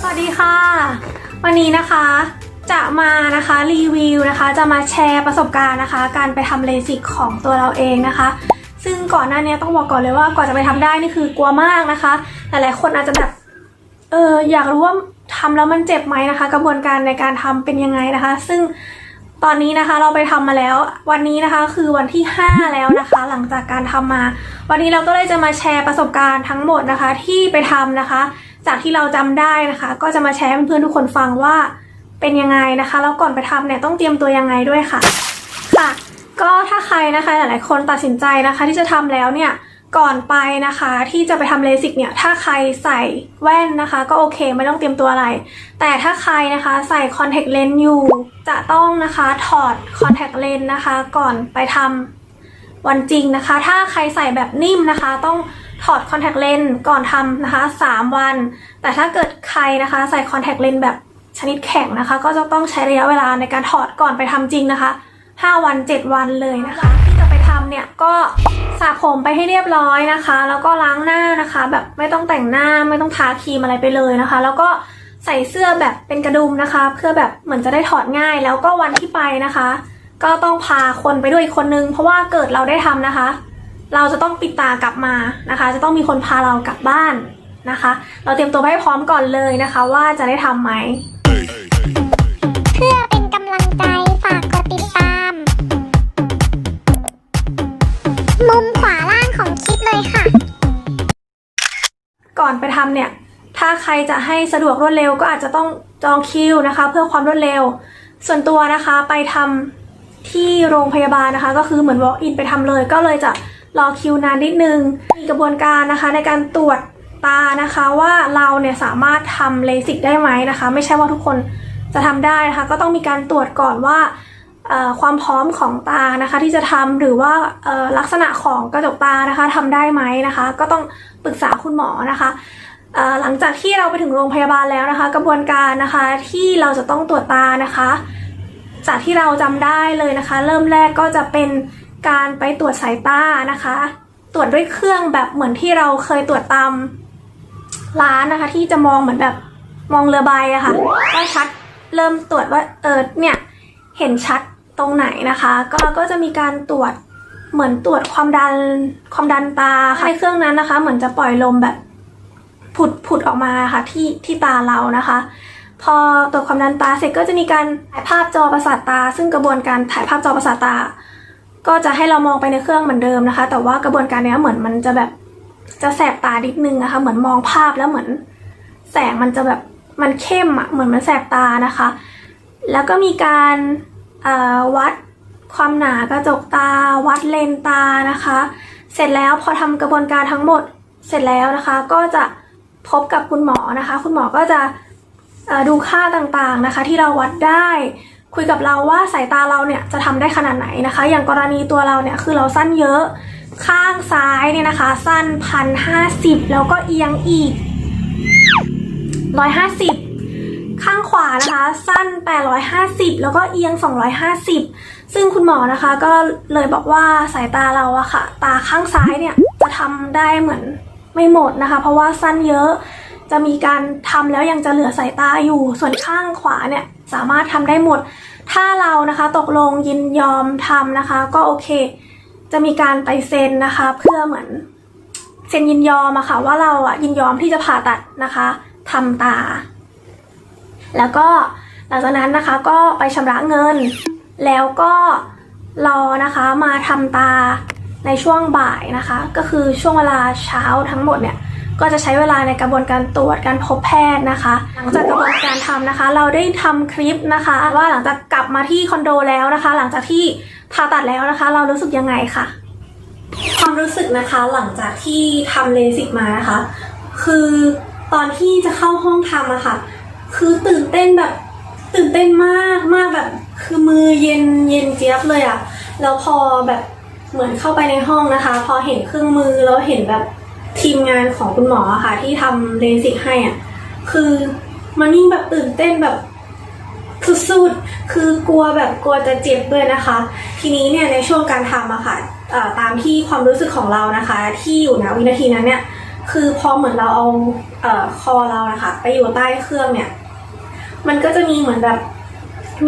สวัสดีค่ะ วันนี้นะคะจะมานะคะรีวิวนะคะ จะมาแชร์ประสบการณ์นะคะ การไปทำเลสิกของตัวเราเองนะคะ ซึ่งก่อนหน้านี้ต้องบอกก่อนเลยว่ากว่าจะไปทำได้นี่คือกลัวมากนะคะหลายๆคนอาจจะแบบเอออยากรู้ว่าทำแล้วมันเจ็บไหมนะคะ กระบวนการในการทำเป็นยังไงนะคะ ซึ่ง ตอนนี้นะคะเราไปทำมาแล้ว วันนี้นะคะคือวันที่ 5 แล้วนะคะ หลังจากการทำมา วันนี้เราก็เลยจะมาแชร์ประสบการณ์ทั้งหมดนะคะ ที่ไปทำนะคะ จากที่เราจำได้นะคะ ก็จะมาแชร์ให้เพื่อนๆทุกคนฟังว่าเป็นยังไงนะคะแล้วก่อนไปทำเนี่ยต้องเตรียมตัวยังไงด้วยค่ะค่ะ ก็ถ้าใครนะคะหลายๆคนตัดสินใจนะคะ ที่จะทำแล้วเนี่ย ก่อนไปนะคะที่จะไปทำเลสิกเนี่ยถ้าใครใส่แว่นนะคะ ก็โอเคไม่ต้องเตรียมตัวอะไร แต่ถ้าใครนะคะใส่คอนแทคเลนส์อยู่จะต้องนะคะถอดคอนแทคเลนส์นะคะ ก่อนไปทำวันจริงนะคะ ถ้าใครใส่แบบนิ่มนะคะ ต้องถอดคอนแทคเลนส์ก่อนทำนะคะ 3 วัน แต่ถ้าเกิดใครนะคะใส่คอนแทคเลนส์แบบชนิดแข็งนะคะ ก็จะต้องใช้ระยะเวลาในการถอดก่อนไปทำจริงนะคะ 5 วัน 7 วันเลยนะคะ เนี่ยก็สระผมไปให้เรียบร้อยนะคะ แล้วก็ล้างหน้านะคะ แบบไม่ต้องแต่งหน้าไม่ต้องทาครีมอะไรไปเลยนะคะ แล้วก็ใส่เสื้อแบบเป็นกระดุมนะคะ เพื่อแบบเหมือนจะได้ถอดง่าย แล้วก็วันที่ไปนะคะ ก็ต้องพาคนไปด้วยอีกคนนึง เพราะว่าเกิดเราได้ทำนะคะ เราจะต้องปิดตากลับมานะคะ จะต้องมีคนพาเรากลับบ้านนะคะ เราเตรียมตัวให้พร้อมก่อนเลยนะคะ ว่าจะได้ทำไหม ทำเนี่ย ถ้าใครจะให้สะดวกรวดเร็วก็อาจจะต้องจองคิวนะคะ เพื่อความรวดเร็ว ส่วนตัวนะคะไปทำที่โรงพยาบาลนะคะ ก็คือเหมือน walk in ไปทำเลย ก็เลยจะรอคิวนานนิดนึง มีกระบวนการนะคะในการตรวจตานะคะว่าเราเนี่ยสามารถทำเลสิกได้ไหมนะคะ ไม่ใช่ว่าทุกคนจะทำได้นะคะ ก็ต้องมีการตรวจก่อนว่าความพร้อมของตานะคะ ที่จะทำหรือว่าลักษณะของกระจกตานะคะทำได้ไหมนะคะ ก็ต้องปรึกษาคุณหมอนะคะ หลังจากที่เราไปถึงโรงพยาบาลแล้วนะคะ กระบวนการนะคะที่เราจะต้องตรวจตานะคะ จากที่เราจำได้เลยนะคะ เริ่มแรกก็จะเป็นการไปตรวจสายตานะคะ ตรวจด้วยเครื่องแบบเหมือนที่เราเคยตรวจตามร้านนะคะ ที่จะมองเหมือนแบบมองเรือใบอะค่ะก็ชัดเริ่มตรวจว่าเออเนี่ยเห็นชัดตรงไหนนะคะ ก็ก็จะมีการตรวจเหมือนตรวจความดันความดันตาค่ะในเครื่องนั้นนะคะ เหมือนจะปล่อยลมแบบ ผุดผุดออกมาค่ะที่ที่ตาเรานะคะ พอตรวจความดันตาเสร็จก็จะมีการถ่ายภาพจอประสาทตา ซึ่งกระบวนการถ่ายภาพจอประสาทตา ก็จะให้เรามองไปในเครื่องเหมือนเดิมนะคะ แต่ว่ากระบวนการนี้เหมือนมันจะแบบจะแสบตานิดนึงนะคะ เหมือนมองภาพแล้วเหมือน แสงมันจะแบบมันเข้มอะเหมือนมันแสบตานะคะ แล้วก็มีการวัดความหนากระจกตา วัดเลนตานะคะ เสร็จแล้วพอทำกระบวนการทั้งหมดเสร็จแล้วนะคะ ก็จะ พบกับคุณหมอนะคะ คุณหมอก็จะดูค่าต่างๆนะคะ ที่เราวัดได้ คุยกับเราว่าสายตาเราเนี่ยจะทำได้ขนาดไหนนะคะ อย่างกรณีตัวเราเนี่ยคือเราสั้นเยอะ ข้างซ้ายเนี่ยนะคะ สั้นพันห้าสิบแล้วก็เอียงอีกร้อยห้าสิบข้างขวานะคะ สั้น 850 แล้วก็เอียง 250 ซึ่งคุณหมอนะคะก็เลยบอกว่าสายตาเราอะค่ะ ตาข้างซ้ายเนี่ย จะทำได้เหมือน ไม่หมดนะคะ เพราะว่าสั้นเยอะจะมีการทำแล้วยังจะเหลือสายตาอยู่ ส่วนข้างขวาเนี่ยสามารถทำได้หมด ถ้าเรานะคะตกลงยินยอมทำนะคะ ก็โอเค จะมีการไปเซ็นนะคะ เพื่อเหมือนเซ็นยินยอมอะค่ะว่าเราอะยินยอมที่จะผ่าตัดนะคะทำตา แล้วก็หลังจากนั้นนะคะก็ไปชำระเงิน แล้วก็รอนะคะมาทำตา ในช่วงบ่ายนะคะ ก็คือช่วงเวลาเช้าทั้งหมดเนี่ยก็จะใช้เวลาในกระบวนการตรวจการพบแพทย์นะคะ หลังจากกระบวนการทำนะคะ เราได้ทำคลิปนะคะ ว่าหลังจากกลับมาที่คอนโดแล้วนะคะ หลังจากที่ผ่าตัดแล้วนะคะ เรารู้สึกยังไงค่ะ ความรู้สึกนะคะหลังจากที่ทำเลสิกมานะคะ คือตอนที่จะเข้าห้องทำอะค่ะ คือตื่นเต้นแบบตื่นเต้นมากมากแบบคือมือเย็นเย็นเจี๊ยบเลยอะแล้วพอแบบ เหมือนเข้าไปในห้องนะคะ พอเห็นเครื่องมือแล้วเห็นแบบทีมงานของคุณหมอค่ะ ที่ทำเลสิกให้อะคือมันยิ่งแบบตื่นเต้นแบบสุดๆคือกลัวแบบกลัวจะเจ็บด้วยนะคะ ทีนี้เนี่ยในช่วงการทำอะค่ะตามที่ความรู้สึกของเรานะคะ ที่อยู่นะวินาทีนั้นเนี่ยคือพอเหมือนเราเอาเออคอเรานะคะ ไปอยู่ใต้เครื่องเนี่ย มันก็จะมีเหมือนแบบ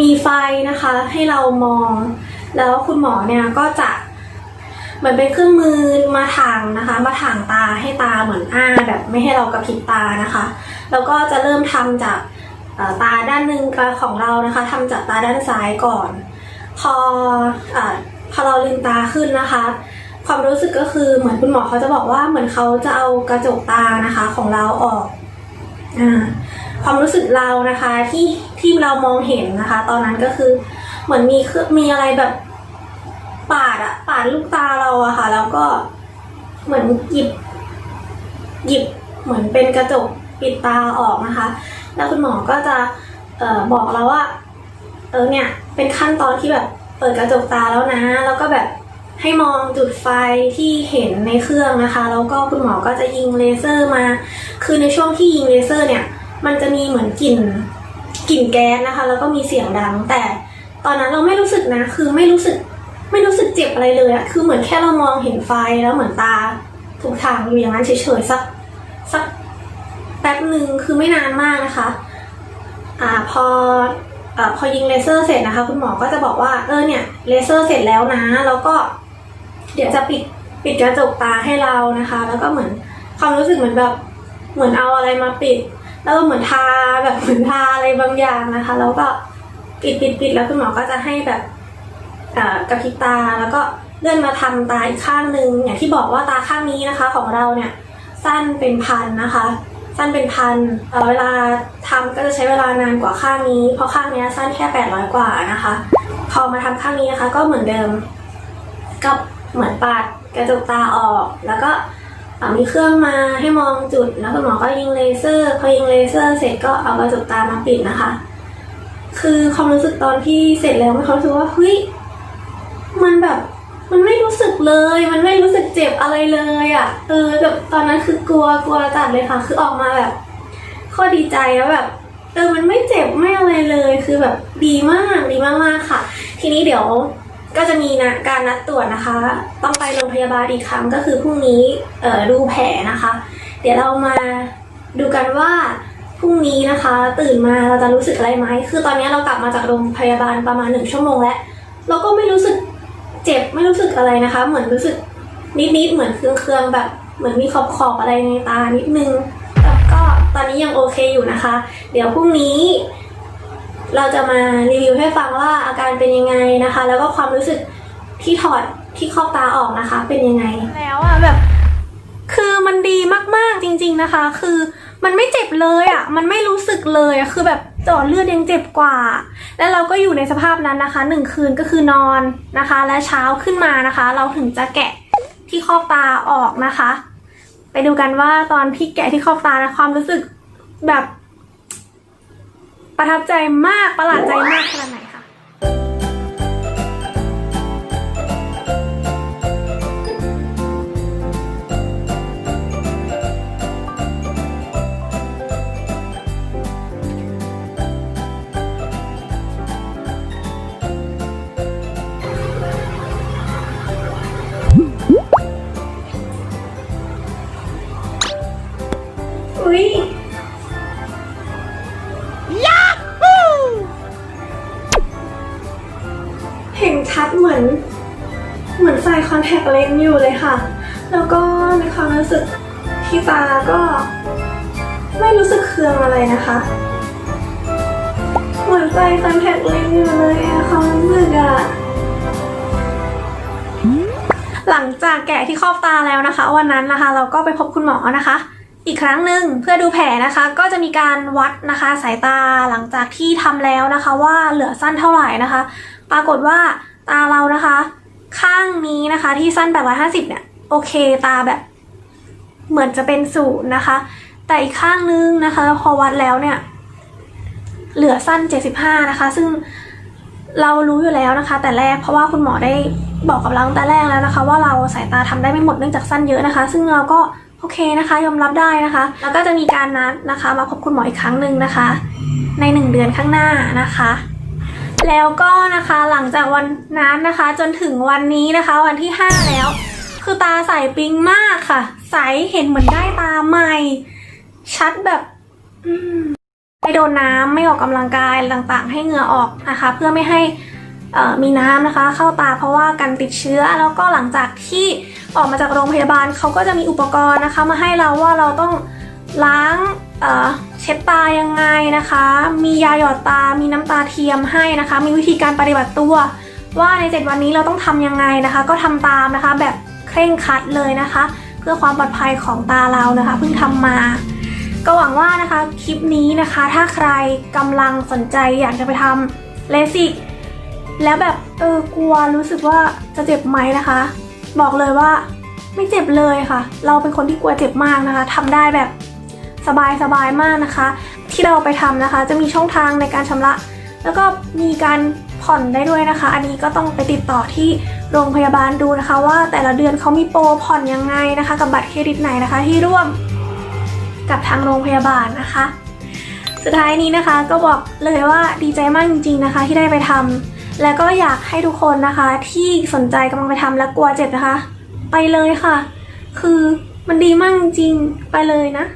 มีไฟนะคะ ให้เรามอง แล้วคุณหมอเนี่ยก็จะ เหมือนเป็นเครื่องมือมาถ่างนะคะ มาถ่างตาให้ตาเหมือนอ้าแบบไม่ให้เรากระพริบตานะคะ แล้วก็จะเริ่มทำจากตาด้านหนึ่งของเรานะคะทำจากตาด้านซ้ายก่อน พออพอเราลืมตาขึ้นนะคะ ความรู้สึกก็คือเหมือนคุณหมอเขาจะบอกว่าเหมือนเขาจะเอากระจกตานะคะของเราออกอความรู้สึกเรานะคะที่ที่เรามองเห็นนะคะ ตอนนั้นก็คือเหมือนมีมีอะไรแบบ ปาดอะปาดลูกตาเราอะค่ะ แล้วก็เหมือนหยิบ หยิบเหมือนเป็นกระจกปิดตาออกนะคะ แล้วคุณหมอก็จะเออบอกเราว่า เออเนี่ยเป็นขั้นตอนที่แบบเปิดกระจกตาแล้วนะ แล้วก็แบบให้มองจุดไฟที่เห็นในเครื่องนะคะ แล้วก็คุณหมอก็จะยิงเลเซอร์มา คือในช่วงที่ยิงเลเซอร์เนี่ย มันจะมีเหมือนกลิ่นกลิ่นแก๊สนะคะ แล้วก็มีเสียงดัง แต่ตอนนั้นเราไม่รู้สึกนะ คือไม่รู้สึก ไม่รู้สึกเจ็บอะไรเลยอะคือเหมือนแค่เรามองเห็นไฟแล้วเหมือนตาถูกทางอยู่อย่างนั้นเฉยๆสักสักแป๊บหนึ่งคือไม่นานมากนะคะอ่าพออ่าพอยิงเลเซอร์เสร็จนะคะ คุณหมอก็จะบอกว่าเออเนี่ยเลเซอร์เสร็จแล้วนะ แล้วก็ เดี๋ยวจะปิดปิดกระจกตาให้เรานะคะ แล้วก็เหมือนความรู้สึกเหมือนแบบเหมือนเอาอะไรมาปิด แล้วก็เหมือนทาแบบเหมือนทาอะไรบางอย่างนะคะ แล้วก็ปิดปิดปิดแล้วคุณหมอก็จะให้แบบ กระพริบตาแล้วก็เลื่อนมาทำตาอีกข้างหนึ่งอย่างที่บอกว่าตาข้างนี้นะคะของเราเนี่ยสั้นเป็นพันนะคะ สั้นเป็นพันเวลาทำก็จะใช้เวลานานกว่าข้างนี้ เพราะข้างนี้สั้นแค่ 800 กว่านะคะ พอมาทำข้างนี้นะคะ ก็เหมือนเดิมก็เหมือนปาดกระจกตาออกแล้วก็มีเครื่องมาให้มองจุดแล้วคุณหมอก็ยิงเลเซอร์พอยิงเลเซอร์เสร็จก็เอากระจกตามาปิดนะคะ คือความรู้สึกตอนที่เสร็จแล้วมีความรู้สึกว่าเฮ้ย มันแบบ มันไม่รู้สึกเลย มันไม่รู้สึกเจ็บอะไรเลยอะ่ะ เออแบบตอนนั้นคือกลัวกลัวจัดเลยค่ะ คือออกมาแบบโคตรดีใจแล้วแบบเออมันไม่เจ็บไม่อะไรเลยคือแบบดีมากดีมากๆค่ะ ทีนี้เดี๋ยวก็จะมีนะการนัดตรวจนะคะ ต้องไปโรงพยาบาลอีกครั้งก็คือพรุ่งนี้เอ่อดูแผลนะคะ เดี๋ยวเรามาดูกันว่าพรุ่งนี้นะคะ ตื่นมาเราจะรู้สึกอะไรไหมคือตอนนี้เรากลับมาจากโรงพยาบาลประมาณหนึ่งชั่วโมงแล้วเราก็ไม่รู้สึก เจ็บไม่รู้สึกอะไรนะคะ เหมือนรู้สึกนิดๆเหมือนเครื่องๆแบบ เหมือนมีขอบขอบๆอะไรในตานิดนึงแต่ก็ตอนนี้ยังโอเคอยู่นะคะ เดี๋ยวพรุ่งนี้ เราจะมารีวิวให้ฟังว่าอาการเป็นยังไงนะคะ แล้วก็ความรู้สึกที่ถอดที่ครอบตาออกนะคะ เป็นยังไง แล้วอะแบบ คือมันดีมากๆจริง ๆนะคะ คือมันไม่เจ็บเลยอะมันไม่รู้สึกเลยอะคือแบบ จาะเลือดยังเจ็บกว่า และเราก็อยู่ในสภาพนั้นนะคะหนึ่งคืนก็คือนอนนะคะ และเช้าขึ้นมานะคะ เราถึงจะแกะที่ข้อบตาออกนะคะ ไปดูกันว่าตอนที่แกะที่ข้อบตานะความรู้สึกแบบ ประทับใจมากประหลาดใจมากขนาดไหน เห็นชัดเหมือน เหมือนใส่คอนแทคเลนส์อยู่เลยค่ะ แล้วก็ในความรู้สึกที่ตาก็ ไม่รู้สึกเคืองอะไรนะคะ เหมือนใส่คอนแทคเลนส์อยู่เลยความรู้สึกอะหลังจากแกะที่ครอบตาแล้วนะคะ วันนั้นนะคะ เราก็ไปพบคุณหมอนะคะ อีกครั้งหนึ่งเพื่อดูแผลนะคะ ก็จะมีการวัดนะคะ สายตาหลังจากที่ทำแล้วนะคะ ว่าเหลือสั้นเท่าไหร่นะคะ ปรากฏว่า ตาเรานะคะ ข้างนี้นะคะที่สั้น850เนี่ย โอเคตาแบบ เหมือนจะเป็นศูนย์นะคะ แต่อีกข้างนึงนะคะ พอวัดแล้วเนี่ย เหลือสั้น75นะคะ ซึ่งเรารู้อยู่แล้วนะคะ แต่แรกเพราะว่าคุณหมอได้บอกกับเราตั้งแต่แรกแล้วนะคะ ว่าเราสายตาทำได้ไม่หมดเนื่องจากสั้นเยอะนะคะ ซึ่งเราก็โอเคนะคะยอมรับได้นะคะ แล้วก็จะมีการนัดนะคะ มาพบคุณหมออีกครั้งหนึ่งนะคะ ในหนึ่งเดือนข้างหน้านะคะ แล้วก็นะคะหลังจากวันนั้นนะคะ จนถึงวันนี้นะคะ วันที่ 5 แล้ว คือตาใสปิ๊งมากค่ะ ใสเห็นเหมือนได้ตาใหม่ ชัดแบบไม่โดนน้ำไม่ออกกำลังกายต่างๆ ให้เหงื่อออกนะคะ เพื่อไม่ให้มีน้ำนะคะ เข้าตาเพราะว่าการติดเชื้อแล้วก็หลังจากที่ออกมาจากโรงพยาบาลเขาก็จะมีอุปกรณ์นะคะ มาให้เราว่าเราต้องล้าง เช็ดตายังไงนะคะ มียาหยอดตา มีน้ำตาเทียมให้นะคะ มีวิธีการปฏิบัติตัว ว่าใน 7 วันนี้เราต้องทำยังไงนะคะ ก็ทำตามนะคะ แบบเคร่งครัดเลยนะคะ เพื่อความปลอดภัยของตาเรานะคะเพิ่งทำมา ก็หวังว่านะคะคลิปนี้นะคะ ถ้าใครกำลังสนใจอยากจะไปทำเลสิกแล้วแบบเออกลัวรู้สึกว่าจะเจ็บไหมนะคะ บอกเลยว่าไม่เจ็บเลยค่ะ เราเป็นคนที่กลัวเจ็บมากนะคะทำได้แบบ สบายสบายมากนะคะ ที่เราไปทำนะคะ จะมีช่องทางในการชำระ แล้วก็มีการผ่อนได้ด้วยนะคะ อันนี้ก็ต้องไปติดต่อที่โรงพยาบาลดูนะคะ ว่าแต่ละเดือนเขามีโปรผ่อนยังไงนะคะ กับบัตรเครดิตไหนนะคะ ที่ร่วมกับทางโรงพยาบาลนะคะ สุดท้ายนี้นะคะก็บอกเลยว่าดีใจมากจริง ๆนะคะ ที่ได้ไปทำแล้วก็อยากให้ทุกคนนะคะ ที่สนใจกำลังไปทำและกลัวเจ็บนะคะ ไปเลยค่ะ คือมันดีมากจริงไปเลยนะ